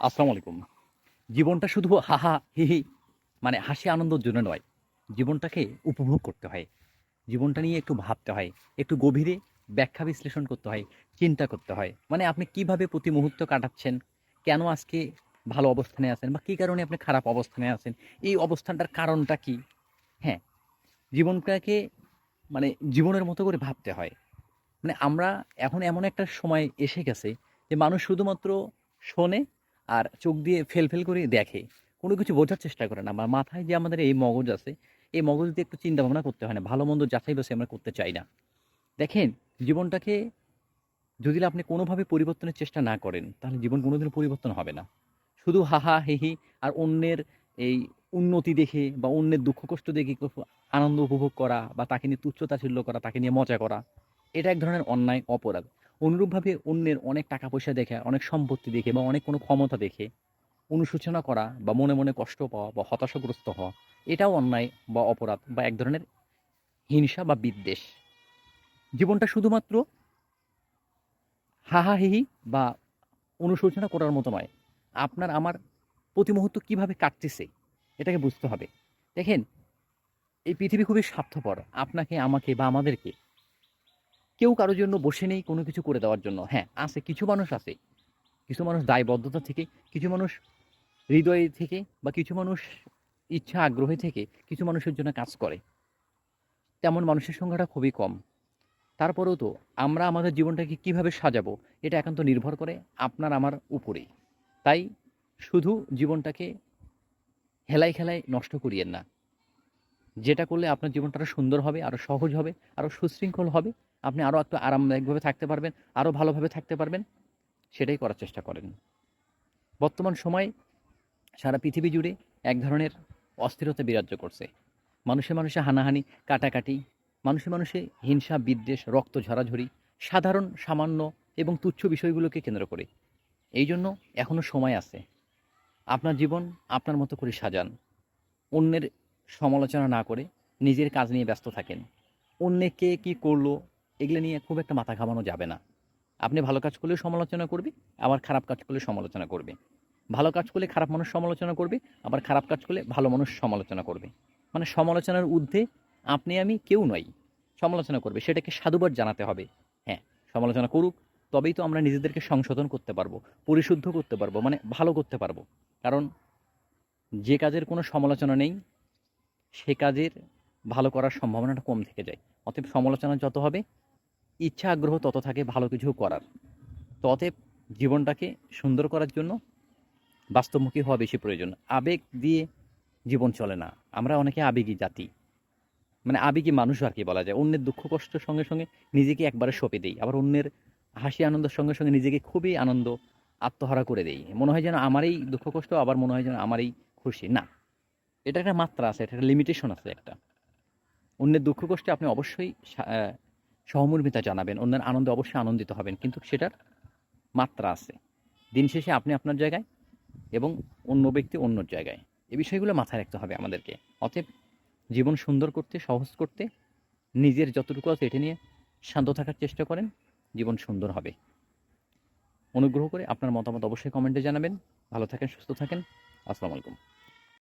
আসসালামু আলাইকুম। জীবনটা শুধু হাহা হি হি মানে হাসি আনন্দের জন্য নয়। জীবনটাকে উপভোগ করতে হয়। জীবনটা নিয়ে একটু ভাবতে হয়, একটু গভীরে ব্যাখ্যা বিশ্লেষণ করতে হয়, চিন্তা করতে হয়। মানে আপনি কীভাবে প্রতি মুহূর্ত কাটাচ্ছেন, কেন আজকে ভালো অবস্থানে আছেন বা কী কারণে আপনি খারাপ অবস্থানে আছেন, এই অবস্থানটার কারণটা কি? হ্যাঁ জীবনটাকে মানে জীবনের মতো করে ভাবতে হয়। মানে আমরা এখন এমন একটা সময় এসে গেছে যে মানুষ শুধুমাত্র শোনে আর চোখ দিয়ে ফেল ফেল করে দেখে। কোনো কিছু বোঝার চেষ্টা করে না। আমার মাথায় যে আমাদের এই মগজ আছে, এই মগজ দিয়ে একটু চিন্তা ভাবনা করতে হয় না। ভালো মন্দ যাচাই বাছাই আমরা করতে চাই না। দেখেন, জীবনটাকে যদি আপনি কোনোভাবে পরিবর্তনের চেষ্টা না করেন, তাহলে জীবন কোনোদিন পরিবর্তন হবে না। শুধু হাহা হেহি আর অন্যের এই উন্নতি দেখে বা অন্যের দুঃখ কষ্ট দেখে আনন্দ উপভোগ করা বা তাকে নিয়ে তুচ্ছ তাচ্ছিল্য করা, তাকে নিয়ে মজা করা, এটা এক ধরনের অন্যায়, অপরাধ। অনুরূপভাবে অন্যের অনেক টাকা পয়সা দেখে, অনেক সম্পত্তি দেখে বা অনেক কোনো ক্ষমতা দেখে অনুশোচনা করা বা মনে মনে কষ্ট পাওয়া বা হতাশাগ্রস্ত হওয়া, এটাও অন্যায় বা অপরাধ বা এক ধরনের হিংসা বা বিদ্বেষ। জীবনটা শুধুমাত্র হাহাহিহি বা অনুশোচনা করার মতো নয়, আপনার আমার প্রতি মুহূর্ত কীভাবে কাটতেছে, এটাকে বুঝতে হবে। দেখেন, এই পৃথিবী খুবই স্বার্থপর। আপনাকে, আমাকে বা আমাদেরকে কেউ কারোর জন্য বসে নেই কোনো কিছু করে দেওয়ার জন্য। হ্যাঁ আছে, কিছু মানুষ আছে। কিছু মানুষ দায়বদ্ধতা থেকে, কিছু মানুষ হৃদয় থেকে বা কিছু মানুষ ইচ্ছা আগ্রহে থেকে কিছু মানুষের জন্য কাজ করে। তেমন মানুষের সংখ্যাটা খুবই কম। তারপরেও তো আমরা আমাদের জীবনটাকে কীভাবে সাজাবো, এটা একান্ত নির্ভর করে আপনার আমার উপরেই। তাই শুধু জীবনটাকে হেলাই খেলায় নষ্ট করিয়েন না। যেটা করলে আপনার জীবনটা আরও সুন্দর হবে আরও সহজ হবে আরও সুশৃঙ্খল হবে। আপনি আরও একটু আরামদায়কভাবে থাকতে পারবেন আরও ভালোভাবে থাকতে পারবেন, সেটাই করার চেষ্টা করেন। বর্তমান সময় সারা পৃথিবী জুড়ে এক ধরনের অস্থিরতা বিরাজ্য করছে। মানুষে মানুষে হানাহানি, কাটাকাটি, মানুষে মানুষে হিংসা, বিদ্বেষ, রক্ত ঝরাঝরি, সাধারণ, সামান্য এবং তুচ্ছ বিষয়গুলোকে কেন্দ্র করে। এই জন্য এখনও সময় আছে। আপনার জীবন আপনার মতো করে সাজান। অন্যের সমালোচনা না করে নিজের কাজ নিয়ে ব্যস্ত থাকেন। অন্যে কে কী করল এগুলো নিয়ে খুব একটা মাথা ঘামানো যাবে না। আপনি ভালো কাজ করলেও সমালোচনা করবে, আবার খারাপ কাজ করলে সমালোচনা করবে। ভালো কাজ করলে খারাপ মানুষ সমালোচনা করবে, আবার খারাপ কাজ করলে ভালো মানুষ সমালোচনা করবে। মানে সমালোচনার ঊর্ধ্বে আপনি আমি কেউ নই। সমালোচনা করবে, সেটাকে সাধুবাদ জানাতে হবে। হ্যাঁ সমালোচনা করুক, তবেই তো আমরা নিজেদেরকে সংশোধন করতে পারব, পরিশুদ্ধ করতে পারব মানে ভালো করতে পারব। কারণ যে কাজের কোনো সমালোচনা নেই, সে কাজের ভালো করার সম্ভাবনাটা কম থেকে যায়। অতএব সমালোচনা যত হবে ইচ্ছা আগ্রহ তত থাকে ভালো কিছু করার। তো অতএব জীবনটাকে সুন্দর করার জন্য বাস্তবমুখী হওয়া বেশি প্রয়োজন। আবেগ দিয়ে জীবন চলে না। আমরা অনেকে আবেগী জাতি। মানে আবেগী মানুষ আর কি বলা যায়। অন্যের দুঃখ কষ্টের সঙ্গে সঙ্গে নিজেকে একবারে সঁপে দেই। আবার অন্যের হাসি আনন্দের সঙ্গে সঙ্গে নিজেকে খুবই আনন্দ, আত্মহারা করে দেই। মনে হয় যেন আমারই দুঃখ কষ্ট, আবার মনে হয় যেন আমারই খুশি। না। এটা একটা মাত্রা আছে, এটা একটা লিমিটেশন আছে একটা। অন্যের দুঃখ কষ্টে আপনি অবশ্যই সহমর্মিতা জানাবেন, অন্যের আনন্দে অবশ্যই আনন্দিত হবেন, কিন্তু সেটার মাত্রা আছে। দিন শেষে আপনি আপনার জায়গায় এবং অন্য ব্যক্তি অন্য জায়গায়। এ বিষয়গুলো মাথায় রাখতে হবে আমাদেরকে। অতএব জীবন সুন্দর করতে, সহজ করতে, নিজের যতটুকু আছে এটা নিয়ে শান্ত থাকার চেষ্টা করেন, জীবন সুন্দর হবে। অনুগ্রহ করে আপনার মতামত অবশ্যই কমেন্টে জানাবেন। ভালো থাকেন, সুস্থ থাকেন। আসসালামু আলাইকুম।